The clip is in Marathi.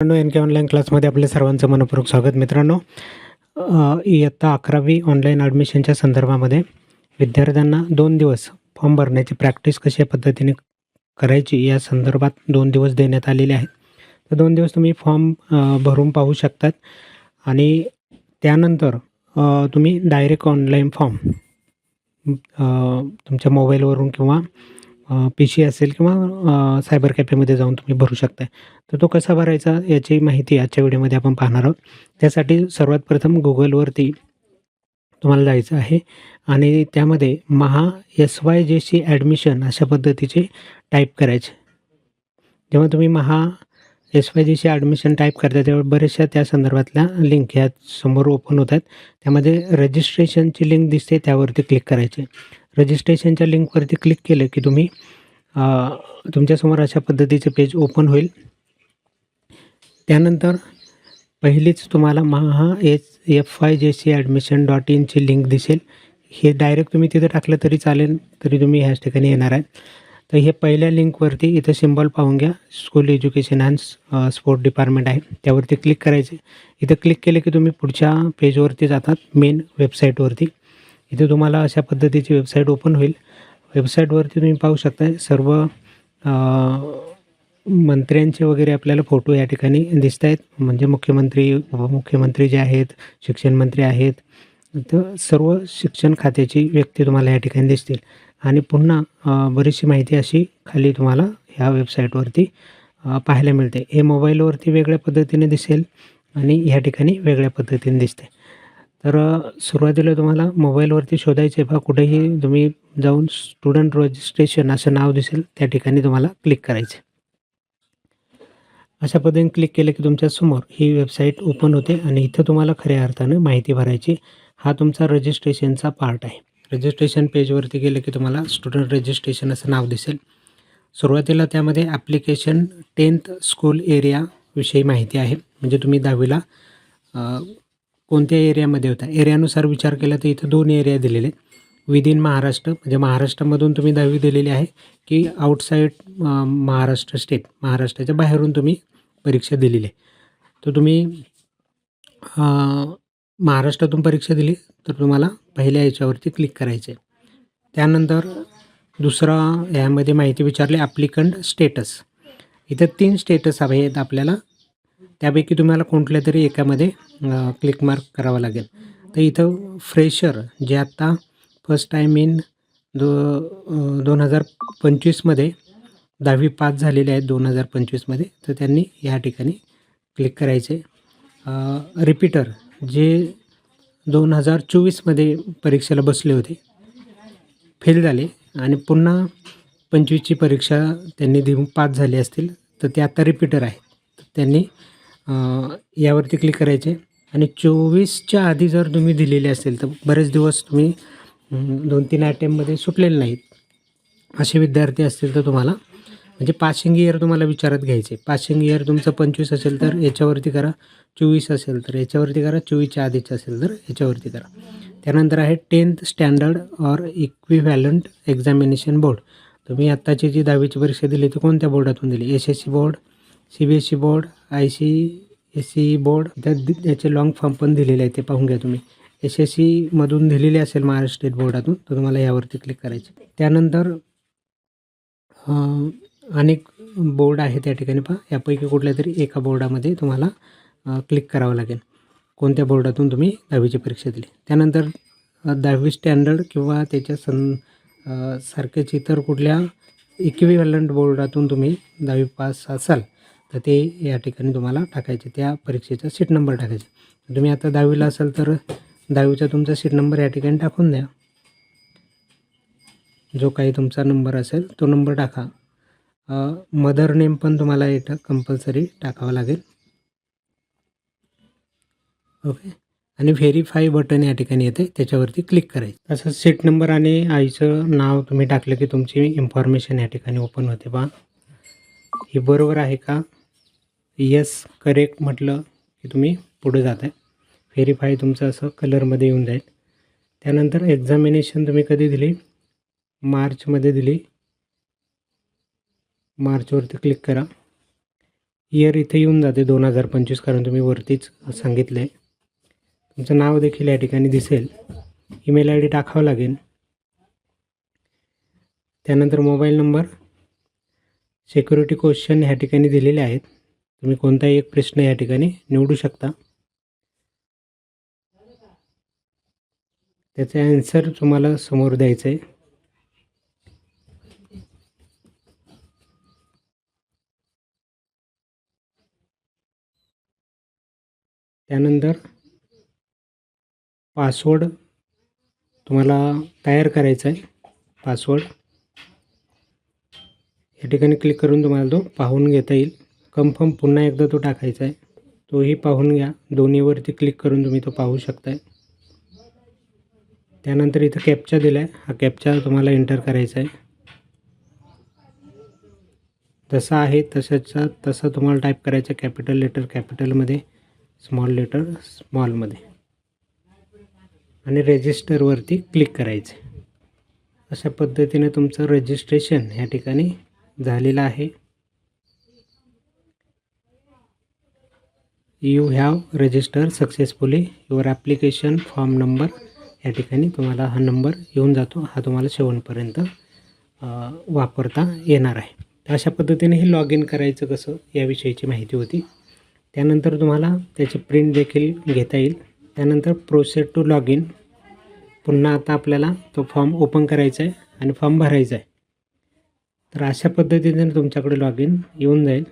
मित्रांनो एन के ऑनलाईन क्लासमध्ये आपल्या सर्वांचं मनपूर्वक स्वागत मित्रांनो. इयत्ता अकरावी ऑनलाईन ॲडमिशनच्या संदर्भामध्ये विद्यार्थ्यांना दोन दिवस फॉर्म भरण्याची प्रॅक्टिस कशा पद्धतीने करायची या संदर्भात दोन दिवस देण्यात आलेले आहेत. तर दोन दिवस तुम्ही फॉर्म भरून पाहू शकतात. आणि त्यानंतर तुम्ही डायरेक्ट ऑनलाईन फॉर्म तुमच्या मोबाईलवरून किंवा पी सी असेल किंवा सायबर कॅफेमध्ये जाऊन तुम्ही भरू शकता तर तो कसा भरायचा याची माहिती आजच्या व्हिडिओमध्ये आपण पाहणार आहोत. त्यासाठी सर्वात प्रथम गुगलवरती तुम्हाला जायचं आहे आणि त्यामध्ये Maha S Y J C admission अशा पद्धतीचे टाईप करायचे. जेव्हा तुम्ही Maha S Y J C admission type करता तेव्हा बऱ्याचशा त्या संदर्भातल्या लिंक ह्या समोर ओपन होत आहेत त्यामध्ये रजिस्ट्रेशनची लिंक दिसते त्यावरती क्लिक करायचे. रजिस्ट्रेशनच्या लिंकवरती क्लिक केलं की तुम्ही तुमच्यासमोर अशा पद्धतीचे पेज ओपन होईल. त्यानंतर पहिलीच तुम्हाला Maha H F I J C admission dot इनची link दिसेल. हे डायरेक्ट तुम्ही तिथं टाकलं तरी चालेल तरी तुम्ही ह्याच ठिकाणी येणार आहे तर हे पहिल्या लिंकवरती इथं सिम्बॉल पाहून घ्या school education and sport department आहे. त्यावरती क्लिक करायचे. इथं क्लिक केलं की तुम्ही पुढच्या पेजवरती जातात मेन वेबसाईटवरती. इथे तुम्हाला अशा पद्धतीची वेबसाईट ओपन होईल. वेबसाईटवरती तुम्ही पाहू शकता सर्व मंत्र्यांचे वगैरे आपल्याला फोटो या ठिकाणी दिसत आहेत म्हणजे मुख्यमंत्री उपमुख्यमंत्री जे आहेत शिक्षण मंत्री आहेत तर सर्व शिक्षण खात्याची व्यक्ती तुम्हाला या ठिकाणी दिसतील. आणि पुन्हा बरीचशी माहिती अशी खाली तुम्हाला ह्या वेबसाईटवरती पाहायला मिळते. हे मोबाईलवरती वेगळ्या पद्धतीने दिसेल आणि ह्या ठिकाणी वेगळ्या पद्धतीने दिसते. तर सुरुवातीला तुम्हाला मोबाईलवरती शोधायचे बा कुठेही तुम्ही जाऊन स्टुडंट रजिस्ट्रेशन असं नाव दिसेल त्या ठिकाणी तुम्हाला क्लिक करायचे. अशा पद्धतीने क्लिक केलं की तुमच्यासमोर ही वेबसाईट ओपन होते आणि इथं तुम्हाला खऱ्या अर्थानं माहिती भरायची हा तुमचा रजिस्ट्रेशनचा पार्ट आहे. रजिस्ट्रेशन पेजवरती गेलं की तुम्हाला स्टुडंट रजिस्ट्रेशन असं नाव दिसेल. सुरुवातीला त्यामध्ये ॲप्लिकेशन टेन्थ स्कूल एरियाविषयी माहिती आहे. म्हणजे तुम्ही दहावीला कोणत्या एरियामध्ये होता? एरियानुसार विचार केला तर इथं दोन एरिया दिलेले आहेत. विदिन महाराष्ट्र म्हणजे महाराष्ट्रामधून तुम्ही दहावी दिलेली आहे की आउटसाईड महाराष्ट्र स्टेट महाराष्ट्राच्या बाहेरून तुम्ही परीक्षा दिलेली आहे. तर तुम्ही महाराष्ट्रातून परीक्षा दिली तर तुम्हाला पहिल्या याच्यावरती क्लिक करायचे त्यानंतर दुसरा यामध्ये माहिती विचारली ॲप्लिकंट स्टेटस इथं तीन स्टेटस आहेत आपल्याला. त्यापैकी तुम्हाला कुठल्या तरी एकामध्ये क्लिक मार्क करावा लागेल. तर इथं फ्रेशर जे आत्ता फर्स्ट टाईम इन दो दोन हजार पंचवीसमध्ये दहावी पास झालेले आहेत दोन हजार पंचवीसमध्ये तर त्यांनी या ठिकाणी क्लिक करायचे. रिपीटर जे दोन हजार चोवीसमध्ये परीक्षेला बसले होते फेल झाले आणि पुन्हा पंचवीसची परीक्षा त्यांनी देऊन पास झाली असतील तर ते आता रिपीटर आहेत त्यांनी यावरती क्लिक करायचे. आणि चोवीसच्या आधी जर तुम्ही दिलेले असेल तर बरेच दिवस तुम्ही दोन तीन अटेम्पमध्ये सुटलेले नाहीत. असे विद्यार्थी असतील तर तुम्हाला म्हणजे पासिंग इयर तुम्हाला विचारात घ्यायचे. पासिंग इयर तुमचं पंचवीस असेल तर याच्यावरती करा. चोवीस असेल तर याच्यावरती करा. चोवीसच्या आधीचं असेल तर याच्यावरती करा. त्यानंतर आहे tenth standard or equivalent examination board तुम्ही आत्ताची जी दहावीची परीक्षा दिली ती कोणत्या बोर्डातून दिली? S S C board C B S E board I C S C board त्यात याचे लॉंग फॉर्म पण दिलेले आहे ते पाहून घ्या तुम्ही. एस एस सीमधून दिलेले असेल महाराष्ट्र स्टेट बोर्डातून तर तुम्हाला यावरती क्लिक करायचे. त्यानंतर अनेक बोर्ड आहे त्या ठिकाणी पहा. यापैकी कुठल्या तरी एका बोर्डामध्ये तुम्हाला क्लिक करावं लागेल. कोणत्या बोर्डातून तुम्ही दहावीची परीक्षा दिली. त्यानंतर दहावी स्टँडर्ड किंवा त्याच्या सं अ, सारखेच इतर कुठल्या इक्विव्हॅलंट बोर्डातून तुम्ही दहावी पास असाल तर ते या ठिकाणी तुम्हाला टाकायचे त्या परीक्षेचा सीट नंबर टाकायचा. तुम्ही आता दहावीला असाल तर दहावीचा तुमचा सीट नंबर या ठिकाणी टाकून द्या. जो काही तुमचा नंबर असेल तो नंबर टाका. मदर नेम पण तुम्हाला इथं कंपल्सरी टाकावं लागेल. ओके? आणि व्हेरीफाय बटन या ठिकाणी येते त्याच्यावरती क्लिक करायचं. तसंच सीट नंबर आणि आईचं नाव तुम्ही टाकलं की तुमची इन्फॉर्मेशन या ठिकाणी ओपन होते बा हे बरोबर आहे का? येस करेक्ट म्हटलं की तुम्ही पुढे जात आहे व्हेरीफाय तुमचं असं कलरमध्ये येऊन जाईल. त्यानंतर एक्झामिनेशन तुम्ही कधी दिली? मार्चमध्ये दिली. मार्चवरती क्लिक करा. इयर इथे येऊन जाते दोन हजार पंचवीस कारण तुम्ही वरतीच सांगितलं आहे तुमचं नाव देखील या ठिकाणी दिसेल. ईमेल आय डी टाकावं लागेल. त्यानंतर मोबाईल नंबर सिक्युरिटी क्वेश्चन ह्या ठिकाणी दिलेले आहेत. तुम्ही कोणताही एक प्रश्न या ठिकाणी निवडू शकता. त्याचा ॲन्सर तुम्हाला समोर द्यायचं आहे. त्यानंतर पासवर्ड तुम्हाला तयार करायचा आहे. पासवर्ड या ठिकाणी क्लिक करून तुम्हाला तो पाहून घेता येईल. कन्फर्म पुन्हा एकदा तो टाकायचा आहे. तोही पाहून घ्या. दोन्हीवरती क्लिक करून तुम्ही तो पाहू शकताय. त्यानंतर इथं कॅपचा दिला आहे हा कॅपचा तुम्हाला एंटर करायचा आहे. जसा आहे तशाचा तसा तुम्हाला टाईप करायचं कॅपिटल लेटर कॅपिटलमध्ये स्मॉल लेटर स्मॉलमध्ये आणि रेजिस्टरवरती क्लिक करायचे अशा पद्धतीने तुमचं रजिस्ट्रेशन ह्या ठिकाणी झालेला आहे. You have register successfully your application form number या ठिकाणी तुम्हाला हा नंबर येऊन जातो. हा तुम्हाला शेवटपर्यंत वापरता येणार आहे. तर अशा पद्धतीने हे लॉग इन करायचं कसं याविषयीची माहिती होती. त्यानंतर तुम्हाला त्याची प्रिंट देखील घेता येईल. त्यानंतर प्रोसेस टू लॉग इन पुन्हा आता आपल्याला तो फॉर्म ओपन करायचा आहे आणि फॉर्म भरायचा आहे. तर अशा पद्धतीने तुमच्याकडे लॉग इन येऊन जाईल.